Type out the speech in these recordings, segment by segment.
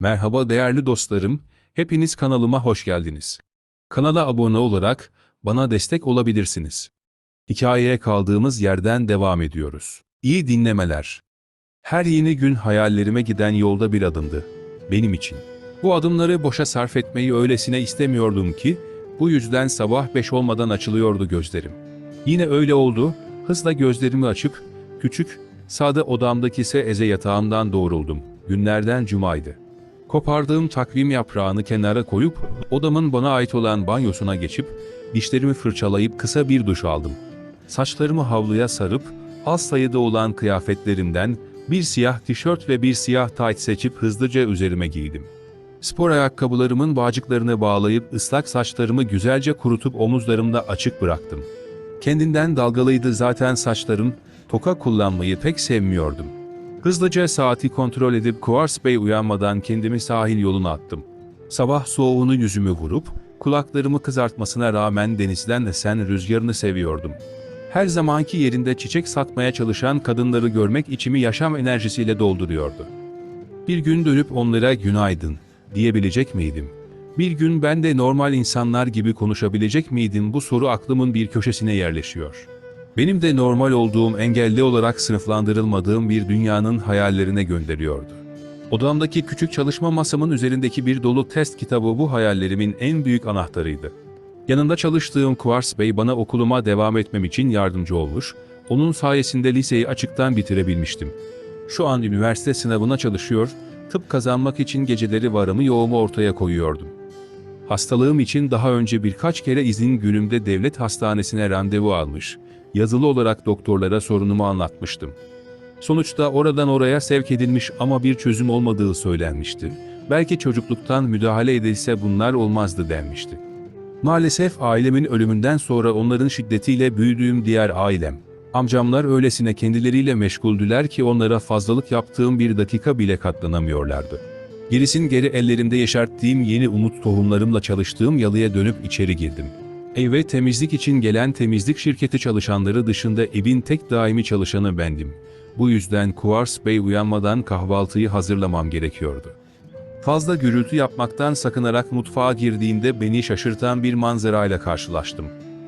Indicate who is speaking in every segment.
Speaker 1: Merhaba değerli dostlarım, hepiniz kanalıma hoş geldiniz. Kanala abone olarak bana destek olabilirsiniz. Hikayeye kaldığımız yerden devam ediyoruz. İyi dinlemeler. Her yeni gün hayallerime giden yolda bir adımdı. Benim için. Bu adımları boşa sarf etmeyi öylesine istemiyordum ki, bu yüzden sabah beş olmadan açılıyordu gözlerim. Yine öyle oldu, hızla gözlerimi açıp, küçük, sade odamdaki eze yatağımdan doğruldum. Günlerden cumaydı. Kopardığım takvim yaprağını kenara koyup, odamın bana ait olan banyosuna geçip, dişlerimi fırçalayıp kısa bir duş aldım. Saçlarımı havluya sarıp, az sayıda olan kıyafetlerimden bir siyah tişört ve bir siyah tayt seçip hızlıca üzerime giydim. Spor ayakkabılarımın bağcıklarını bağlayıp ıslak saçlarımı güzelce kurutup omuzlarımda açık bıraktım. Kendinden dalgalıydı zaten saçlarım, toka kullanmayı pek sevmiyordum. Hızlıca saati kontrol edip Kuvars Bey uyanmadan kendimi sahil yoluna attım. Sabah soğuğunu yüzümü vurup, kulaklarımı kızartmasına rağmen denizden esen rüzgarını seviyordum. Her zamanki yerinde çiçek satmaya çalışan kadınları görmek içimi yaşam enerjisiyle dolduruyordu. Bir gün dönüp onlara günaydın diyebilecek miydim? Bir gün ben de normal insanlar gibi konuşabilecek miydim bu soru aklımın bir köşesine yerleşiyor. Benim de normal olduğum engelli olarak sınıflandırılmadığım bir dünyanın hayallerine gönderiyordu. Odamdaki küçük çalışma masamın üzerindeki bir dolu test kitabı bu hayallerimin en büyük anahtarıydı. Yanında çalıştığım Kuvars Bey bana okuluma devam etmem için yardımcı olmuş, onun sayesinde liseyi açıktan bitirebilmiştim. Şu an üniversite sınavına çalışıyor, tıp kazanmak için geceleri varımı yoğumu ortaya koyuyordum. Hastalığım için daha önce birkaç kere izin günümde devlet hastanesine randevu almış, yazılı olarak doktorlara sorunumu anlatmıştım. Sonuçta oradan oraya sevk edilmiş ama bir çözüm olmadığı söylenmişti. Belki çocukluktan müdahale edilse bunlar olmazdı denmişti. Maalesef ailemin ölümünden sonra onların şiddetiyle büyüdüğüm diğer ailem, amcamlar öylesine kendileriyle meşguldüler ki onlara fazlalık yaptığım bir dakika bile katlanamıyorlardı. Gerisin geri ellerimde yeşerttiğim yeni umut tohumlarımla çalıştığım yalıya dönüp içeri girdim. Eve temizlik için gelen temizlik şirketi çalışanları dışında evin tek daimi çalışanı bendim. Bu yüzden Kuvars Bey uyanmadan kahvaltıyı hazırlamam gerekiyordu. Fazla gürültü yapmaktan sakınarak mutfağa girdiğimde beni şaşırtan bir manzarayla karşılaştım.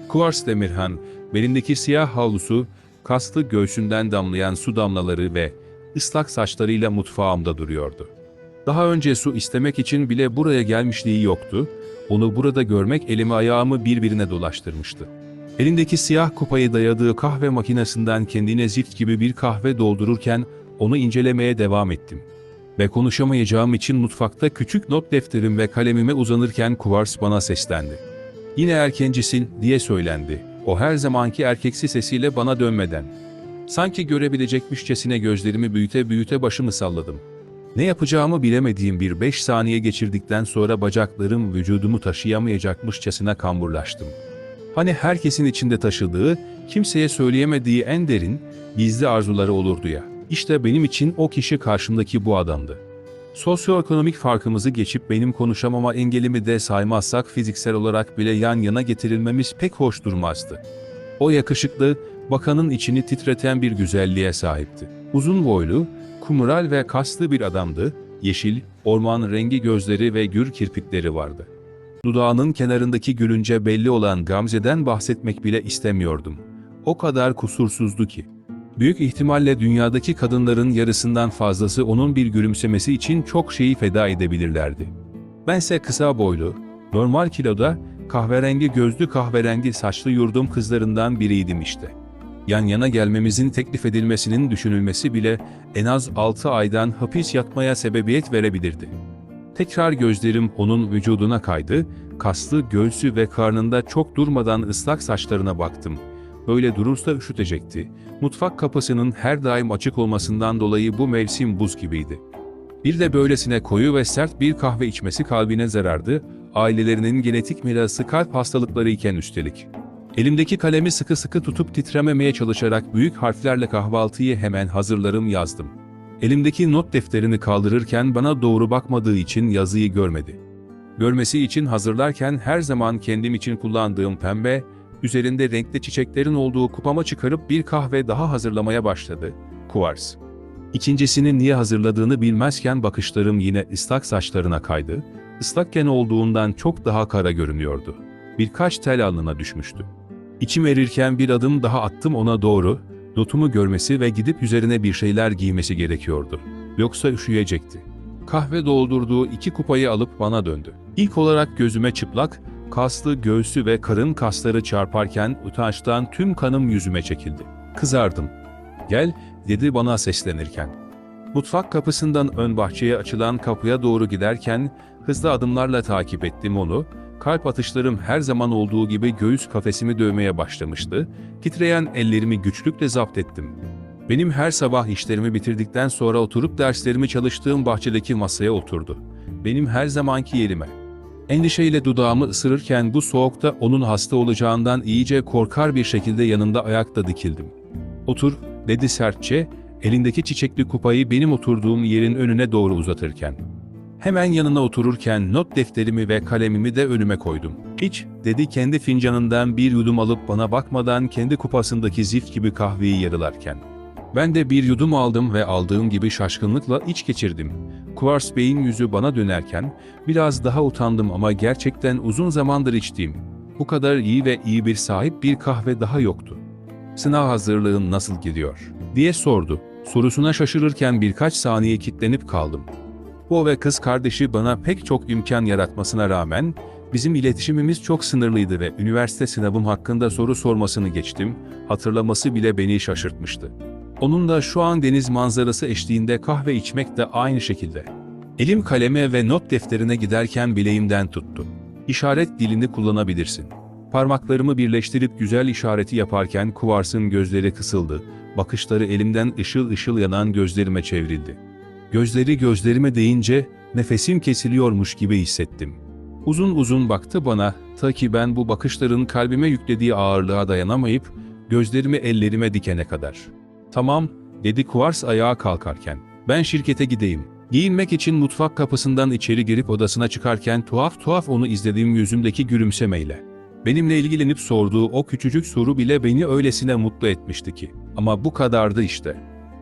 Speaker 1: Kuvars Demirhan, belindeki siyah havlusu, kaslı göğsünden damlayan su damlaları ve ıslak saçlarıyla mutfağımda duruyordu. Daha önce su istemek için bile buraya gelmişliği yoktu, onu burada görmek elimi ayağımı birbirine dolaştırmıştı. Elindeki siyah kupayı dayadığı kahve makinesinden kendine zift gibi bir kahve doldururken onu incelemeye devam ettim. Ve konuşamayacağım için mutfakta küçük not defterim ve kalemime uzanırken Kuvars bana seslendi. Yine erkencisin diye söylendi. O her zamanki erkeksi sesiyle bana dönmeden. Sanki görebilecekmişçesine gözlerimi büyüte büyüte başımı salladım. Ne yapacağımı bilemediğim bir beş saniye geçirdikten sonra bacaklarım vücudumu taşıyamayacakmışçasına kamburlaştım. Hani herkesin içinde taşıdığı, kimseye söyleyemediği en derin, gizli arzuları olurdu ya. İşte benim için o kişi karşımdaki bu adamdı. Sosyoekonomik farkımızı geçip benim konuşamama engelimi de saymazsak fiziksel olarak bile yan yana getirilmemiz pek hoş durmazdı. O yakışıklı, bakanın içini titreten bir güzelliğe sahipti. Uzun boylu, kumral ve kaslı bir adamdı, yeşil, orman rengi gözleri ve gür kirpikleri vardı. Dudağının kenarındaki gülünce belli olan Gamze'den bahsetmek bile istemiyordum. O kadar kusursuzdu ki. Büyük ihtimalle dünyadaki kadınların yarısından fazlası onun bir gülümsemesi için çok şeyi feda edebilirlerdi. Bense kısa boylu, normal kiloda, kahverengi gözlü kahverengi saçlı yurdum kızlarından biriydim işte. Yan yana gelmemizin teklif edilmesinin düşünülmesi bile en az 6 aydan hapis yatmaya sebebiyet verebilirdi. Tekrar gözlerim onun vücuduna kaydı, kaslı göğsü ve karnında çok durmadan ıslak saçlarına baktım. Böyle durursa üşütecekti. Mutfak kapısının her daim açık olmasından dolayı bu mevsim buz gibiydi. Bir de böylesine koyu ve sert bir kahve içmesi kalbine zarardı, ailelerinin genetik mirası kalp hastalıkları iken üstelik. Elimdeki kalemi sıkı sıkı tutup titrememeye çalışarak büyük harflerle kahvaltıyı hemen hazırlarım yazdım. Elimdeki not defterini kaldırırken bana doğru bakmadığı için yazıyı görmedi. Görmesi için hazırlarken her zaman kendim için kullandığım pembe, üzerinde renkli çiçeklerin olduğu kupama çıkarıp bir kahve daha hazırlamaya başladı. Kuvars. İkincisini niye hazırladığını bilmezken bakışlarım yine ıslak saçlarına kaydı. Islakken olduğundan çok daha kara görünüyordu. Birkaç tel alnına düşmüştü. İçim erirken bir adım daha attım ona doğru, notumu görmesi ve gidip üzerine bir şeyler giymesi gerekiyordu. Yoksa üşüyecekti. Kahve doldurduğu iki kupayı alıp bana döndü. İlk olarak gözüme çıplak, kaslı göğsü ve karın kasları çarparken utançtan tüm kanım yüzüme çekildi. Kızardım. Gel, dedi bana seslenirken. Mutfak kapısından ön bahçeye açılan kapıya doğru giderken hızlı adımlarla takip ettim onu. Kalp atışlarım her zaman olduğu gibi göğüs kafesimi dövmeye başlamıştı. Titreyen ellerimi güçlükle zapt ettim. Benim her sabah işlerimi bitirdikten sonra oturup derslerimi çalıştığım bahçedeki masaya oturdu. Benim her zamanki yerime. Endişeyle dudağımı ısırırken bu soğukta onun hasta olacağından iyice korkar bir şekilde yanında ayakta dikildim. Otur, dedi sertçe, elindeki çiçekli kupayı benim oturduğum yerin önüne doğru uzatırken. Hemen yanına otururken not defterimi ve kalemimi de önüme koydum. İç, dedi kendi fincanından bir yudum alıp bana bakmadan kendi kupasındaki zift gibi kahveyi yarılarken. Ben de bir yudum aldım ve aldığım gibi şaşkınlıkla iç geçirdim. Kuvars Bey'in yüzü bana dönerken biraz daha utandım ama gerçekten uzun zamandır içtiğim, bu kadar iyi ve iyi bir sahip bir kahve daha yoktu. Sınav hazırlığın nasıl gidiyor? diye sordu. Sorusuna şaşırırken birkaç saniye kitlenip kaldım. O ve kız kardeşi bana pek çok imkan yaratmasına rağmen bizim iletişimimiz çok sınırlıydı ve üniversite sınavım hakkında soru sormasını geçtim, hatırlaması bile beni şaşırtmıştı. Onun da şu an deniz manzarası eşliğinde kahve içmek de aynı şekilde. Elim kaleme ve not defterine giderken bileğimden tuttu. İşaret dilini kullanabilirsin. Parmaklarımı birleştirip güzel işareti yaparken kuvarsın gözleri kısıldı, bakışları elimden ışıl ışıl yanan gözlerime çevrildi. Gözleri gözlerime değince nefesim kesiliyormuş gibi hissettim. Uzun uzun baktı bana, ta ki ben bu bakışların kalbime yüklediği ağırlığa dayanamayıp gözlerimi ellerime dikene kadar. Tamam, dedi Kuvars ayağa kalkarken. Ben şirkete gideyim. Giyinmek için mutfak kapısından içeri girip odasına çıkarken tuhaf tuhaf onu izlediğim yüzümdeki gülümsemeyle. Benimle ilgilenip sorduğu o küçücük soru bile beni öylesine mutlu etmişti ki. Ama bu kadardı işte.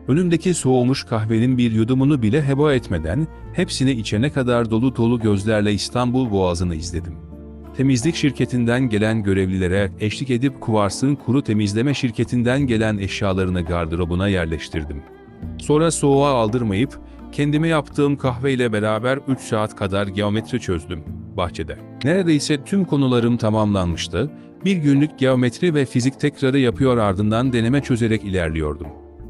Speaker 1: Önümdeki soğumuş kahvenin bir yudumunu bile heba etmeden, hepsini içene kadar dolu dolu gözlerle İstanbul Boğazı'nı izledim. Temizlik şirketinden gelen görevlilere eşlik edip Kuvars'ın kuru temizleme şirketinden gelen eşyalarını gardırobuna yerleştirdim. Sonra soğuğa aldırmayıp, kendime yaptığım kahveyle beraber 3 saat kadar geometri çözdüm bahçede. Neredeyse tüm konularım tamamlanmıştı. Bir günlük geometri ve fizik tekrarı yapıyor ardından deneme çözerek ilerliyordum.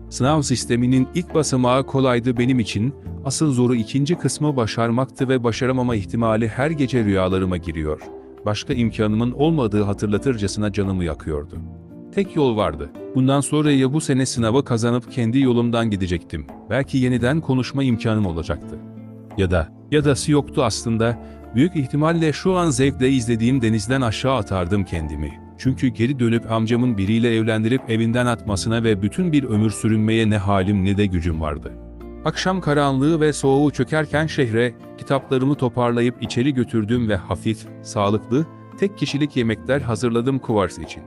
Speaker 1: Sınav sisteminin ilk basamağı kolaydı benim için, asıl zoru ikinci kısmı başarmaktı ve başaramama ihtimali her gece rüyalarıma giriyor. Başka imkanımın olmadığı hatırlatırcasına canımı yakıyordu. Tek yol vardı. Bundan sonra ya bu sene sınavı kazanıp kendi yolumdan gidecektim. Belki yeniden konuşma imkanım olacaktı. Ya da, ya dası yoktu aslında. Büyük ihtimalle şu an zevkle izlediğim denizden aşağı atardım kendimi. Çünkü geri dönüp amcamın biriyle evlendirip evinden atmasına ve bütün bir ömür sürünmeye ne halim ne de gücüm vardı. Akşam karanlığı ve soğuğu çökerken şehre, kitaplarımı toparlayıp içeri götürdüm ve hafif, sağlıklı, tek kişilik yemekler hazırladım Kuvars için.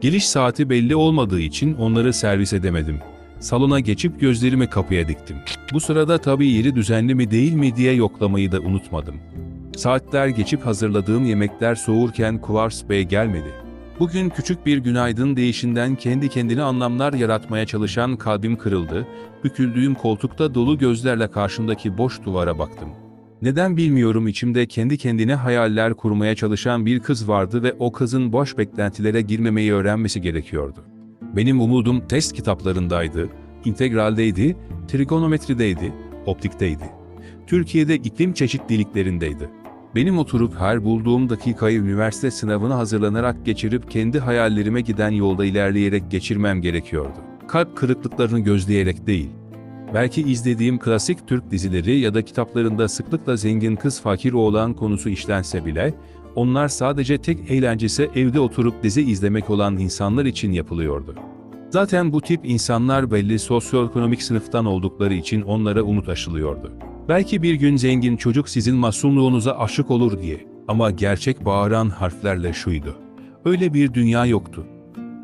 Speaker 1: Geliş saati belli olmadığı için onları servis edemedim. Salona geçip gözlerimi kapıya diktim. Bu sırada tabii yeri düzenli mi değil mi diye yoklamayı da unutmadım. Saatler geçip hazırladığım yemekler soğurken Kuvars Bey gelmedi. Bugün küçük bir günaydın değişinden kendi kendine anlamlar yaratmaya çalışan kalbim kırıldı, büküldüğüm koltukta dolu gözlerle karşımdaki boş duvara baktım. Neden bilmiyorum içimde kendi kendine hayaller kurmaya çalışan bir kız vardı ve o kızın boş beklentilere girmemeyi öğrenmesi gerekiyordu. Benim umudum test kitaplarındaydı, integraldeydi, trigonometrideydi, optikteydi. Türkiye'de iklim çeşitliliklerindeydi. Benim oturup her bulduğum dakikayı üniversite sınavına hazırlanarak geçirip kendi hayallerime giden yolda ilerleyerek geçirmem gerekiyordu. Kalp kırıklıklarını gözleyerek değil. Belki izlediğim klasik Türk dizileri ya da kitaplarında sıklıkla zengin kız fakir oğlan konusu işlense bile, onlar sadece tek eğlencesi evde oturup dizi izlemek olan insanlar için yapılıyordu. Zaten bu tip insanlar belli sosyoekonomik sınıftan oldukları için onlara umut aşılıyordu. Belki bir gün zengin çocuk sizin masumluğunuza aşık olur diye. Ama gerçek bağıran harflerle şuydu. Öyle bir dünya yoktu.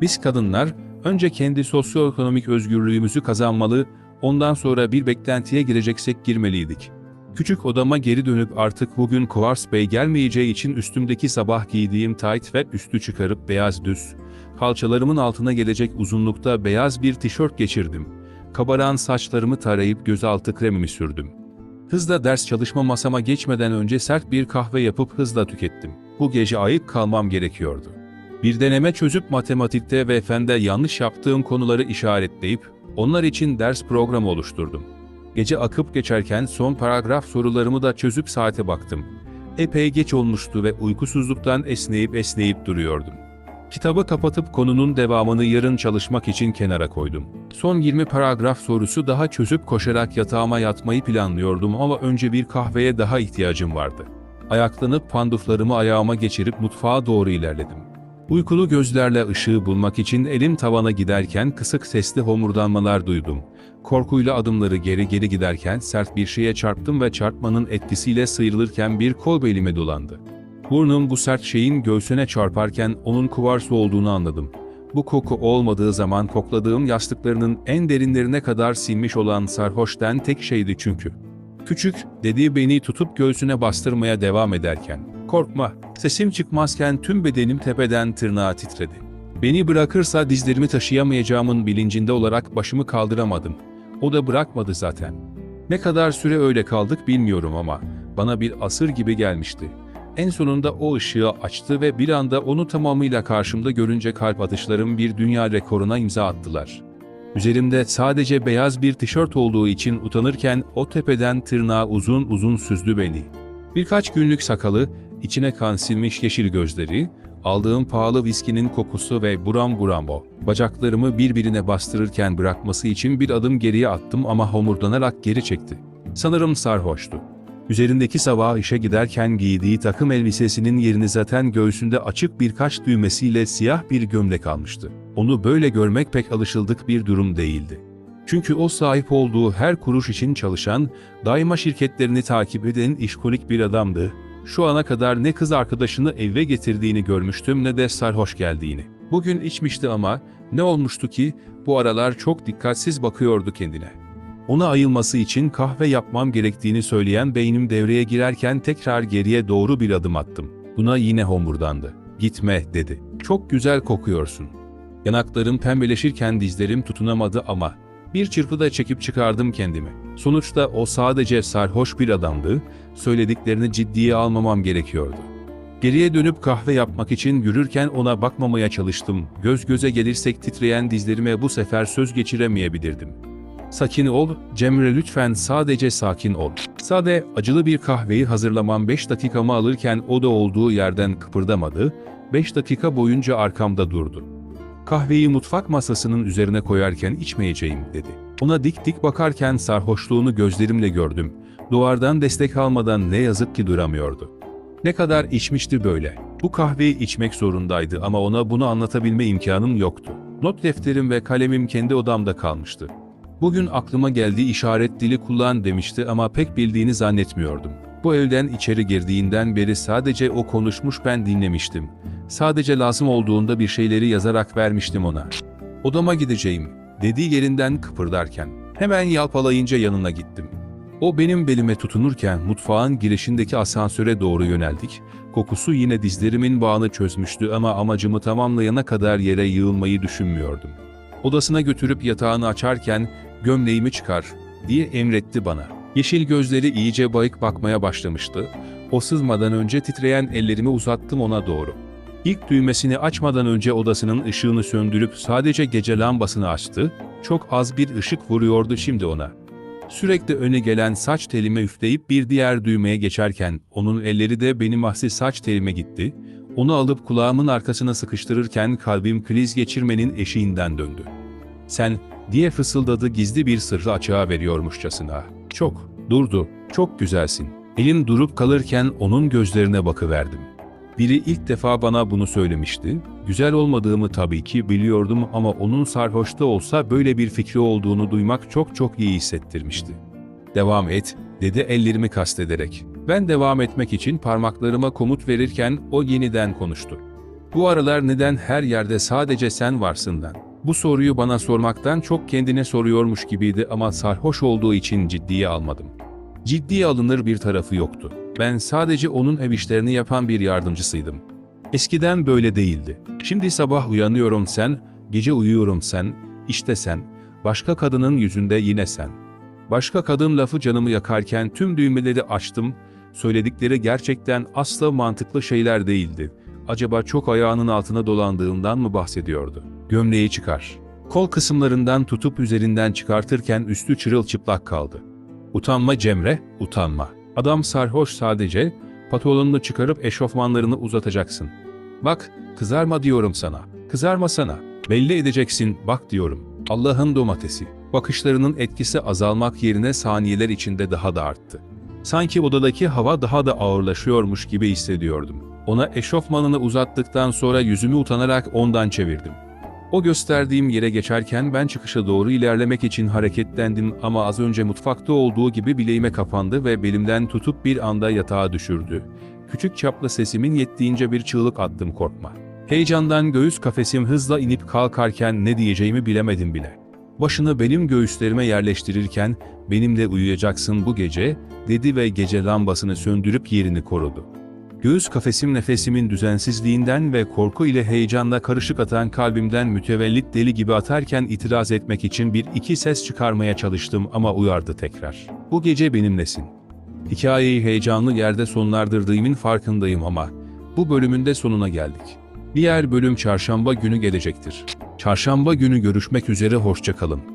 Speaker 1: Biz kadınlar önce kendi sosyoekonomik özgürlüğümüzü kazanmalı, Ondan sonra bir beklentiye gireceksek girmeliydik. Küçük odama geri dönüp artık bugün Kuvars Bey gelmeyeceği için üstümdeki sabah giydiğim tayt ve üstü çıkarıp beyaz düz, kalçalarımın altına gelecek uzunlukta beyaz bir tişört geçirdim. Kabaran saçlarımı tarayıp gözaltı kremimi sürdüm. Hızla ders çalışma masama geçmeden önce sert bir kahve yapıp hızla tükettim. Bu gece ayık kalmam gerekiyordu. Bir deneme çözüp matematikte ve fende yanlış yaptığım konuları işaretleyip onlar için ders programı oluşturdum. Gece akıp geçerken son paragraf sorularımı da çözüp saate baktım. Epey geç olmuştu ve uykusuzluktan esneyip esneyip duruyordum. Kitabı kapatıp konunun devamını yarın çalışmak için kenara koydum. Son 20 paragraf sorusu daha çözüp koşarak yatağıma yatmayı planlıyordum ama önce bir kahveye daha ihtiyacım vardı. Ayaklanıp panduflarımı ayağıma geçirip mutfağa doğru ilerledim. Uykulu gözlerle ışığı bulmak için elim tavana giderken kısık sesli homurdanmalar duydum. Korkuyla adımları geri geri giderken sert bir şeye çarptım ve çarpmanın etkisiyle sıyrılırken bir kol belime dolandı. Burnum bu sert şeyin göğsüne çarparken onun kuvarsı olduğunu anladım. Bu koku olmadığı zaman kokladığım yastıklarının en derinlerine kadar sinmiş olan sarhoşten tek şeydi çünkü. Küçük, dedi beni tutup göğsüne bastırmaya devam ederken. Korkma, sesim çıkmazken tüm bedenim tepeden tırnağa titredi. Beni bırakırsa dizlerimi taşıyamayacağımın bilincinde olarak başımı kaldıramadım. O da bırakmadı zaten. Ne kadar süre öyle kaldık bilmiyorum ama bana bir asır gibi gelmişti. En sonunda o ışığı açtı ve bir anda onu tamamıyla karşımda görünce kalp atışlarım bir dünya rekoruna imza attılar. Üzerimde sadece beyaz bir tişört olduğu için utanırken o tepeden tırnağa uzun uzun süzdü beni. Birkaç günlük sakalı, içine kan silmiş yeşil gözleri, aldığım pahalı viskinin kokusu ve buram buram o. Bacaklarımı birbirine bastırırken bırakması için bir adım geriye attım ama homurdanarak geri çekti. Sanırım sarhoştu. Üzerindeki sabah işe giderken giydiği takım elbisesinin yerini zaten göğsünde açık birkaç düğmesiyle siyah bir gömlek almıştı. Onu böyle görmek pek alışıldık bir durum değildi. Çünkü o sahip olduğu her kuruş için çalışan, daima şirketlerini takip eden işkolik bir adamdı. Şu ana kadar ne kız arkadaşını eve getirdiğini görmüştüm ne de sarhoş geldiğini. Bugün içmişti ama ne olmuştu ki bu aralar çok dikkatsiz bakıyordu kendine. Ona ayılması için kahve yapmam gerektiğini söyleyen beynim devreye girerken tekrar geriye doğru bir adım attım. Buna yine homurdandı. Gitme dedi. Çok güzel kokuyorsun. Yanaklarım pembeleşirken dizlerim tutunamadı ama bir çırpıda çekip çıkardım kendimi. Sonuçta o sadece sarhoş bir adamdı, söylediklerini ciddiye almamam gerekiyordu. Geriye dönüp kahve yapmak için yürürken ona bakmamaya çalıştım. Göz göze gelirsek titreyen dizlerime bu sefer söz geçiremeyebilirdim. Sakin ol, Cemre lütfen sadece sakin ol. Sade, acılı bir kahveyi hazırlamam 5 dakikamı alırken o da olduğu yerden kıpırdamadı, 5 dakika boyunca arkamda durdu. Kahveyi mutfak masasının üzerine koyarken içmeyeceğim dedi. Ona dik dik bakarken sarhoşluğunu gözlerimle gördüm. Duvardan destek almadan ne yazık ki duramıyordu. Ne kadar içmişti böyle. Bu kahveyi içmek zorundaydı ama ona bunu anlatabilme imkanım yoktu. Not defterim ve kalemim kendi odamda kalmıştı. Bugün aklıma geldiği işaret dili kullan demişti ama pek bildiğini zannetmiyordum. Bu evden içeri girdiğinden beri sadece o konuşmuş ben dinlemiştim. Sadece lazım olduğunda bir şeyleri yazarak vermiştim ona. Odama gideceğim, dediği yerinden kıpırdarken. Hemen yalpalayınca yanına gittim. O benim belime tutunurken mutfağın girişindeki asansöre doğru yöneldik. Kokusu yine dizlerimin bağını çözmüştü ama amacımı tamamlayana kadar yere yığılmayı düşünmüyordum. Odasına götürüp yatağını açarken gömleğimi çıkar diye emretti bana. Yeşil gözleri iyice bayık bakmaya başlamıştı. O sızmadan önce titreyen ellerimi uzattım ona doğru. İlk düğmesini açmadan önce odasının ışığını söndürüp sadece gece lambasını açtı. Çok az bir ışık vuruyordu şimdi ona. Sürekli öne gelen saç telime üfleyip bir diğer düğmeye geçerken onun elleri de benim ahsi saç telime gitti. Onu alıp kulağımın arkasına sıkıştırırken kalbim kriz geçirmenin eşiğinden döndü. Sen, diye fısıldadı gizli bir sırrı açığa veriyormuşçasına. Çok, durdu, çok güzelsin. Elim durup kalırken onun gözlerine bakıverdim. Biri ilk defa bana bunu söylemişti. Güzel olmadığımı tabii ki biliyordum ama onun sarhoşta olsa böyle bir fikri olduğunu duymak çok çok iyi hissettirmişti. Devam et, dedi ellerimi kastederek. Ben devam etmek için parmaklarıma komut verirken o yeniden konuştu. Bu aralar neden her yerde sadece sen varsından? Bu soruyu bana sormaktan çok kendine soruyormuş gibiydi ama sarhoş olduğu için ciddiye almadım. Ciddiye alınır bir tarafı yoktu. Ben sadece onun ev işlerini yapan bir yardımcısıydım. Eskiden böyle değildi. Şimdi sabah uyanıyorum sen, gece uyuyorum sen, işte sen, başka kadının yüzünde yine sen. Başka kadın lafı canımı yakarken tüm düğmeleri açtım, söyledikleri gerçekten asla mantıklı şeyler değildi. Acaba çok ayağının altına dolandığından mı bahsediyordu? Gömleği çıkar. Kol kısımlarından tutup üzerinden çıkartırken üstü çırılçıplak kaldı. Utanma Cemre, utanma. Adam sarhoş sadece, pantolonunu çıkarıp eşofmanlarını uzatacaksın. Bak, kızarma diyorum sana. Kızarma sana. Belli edeceksin, bak diyorum. Allah'ın domatesi. Bakışlarının etkisi azalmak yerine saniyeler içinde daha da arttı. Sanki odadaki hava daha da ağırlaşıyormuş gibi hissediyordum. Ona eşofmanını uzattıktan sonra yüzümü utanarak ondan çevirdim. O gösterdiğim yere geçerken ben çıkışa doğru ilerlemek için hareketlendim ama az önce mutfakta olduğu gibi bileğime kapandı ve belimden tutup bir anda yatağa düşürdü. Küçük çaplı sesimin yettiğince bir çığlık attım korkma. Heyecandan göğüs kafesim hızla inip kalkarken ne diyeceğimi bilemedim bile. Başını benim göğüslerime yerleştirirken benimle uyuyacaksın bu gece dedi ve gece lambasını söndürüp yerini korudu. Göğüs kafesim nefesimin düzensizliğinden ve korku ile heyecanla karışık atan kalbimden mütevellit deli gibi atarken itiraz etmek için bir iki ses çıkarmaya çalıştım ama uyardı tekrar. Bu gece benimlesin. Hikayeyi heyecanlı yerde sonlandırdığımın farkındayım ama bu bölümün de sonuna geldik. Diğer bölüm çarşamba günü gelecektir. Çarşamba günü görüşmek üzere hoşçakalın.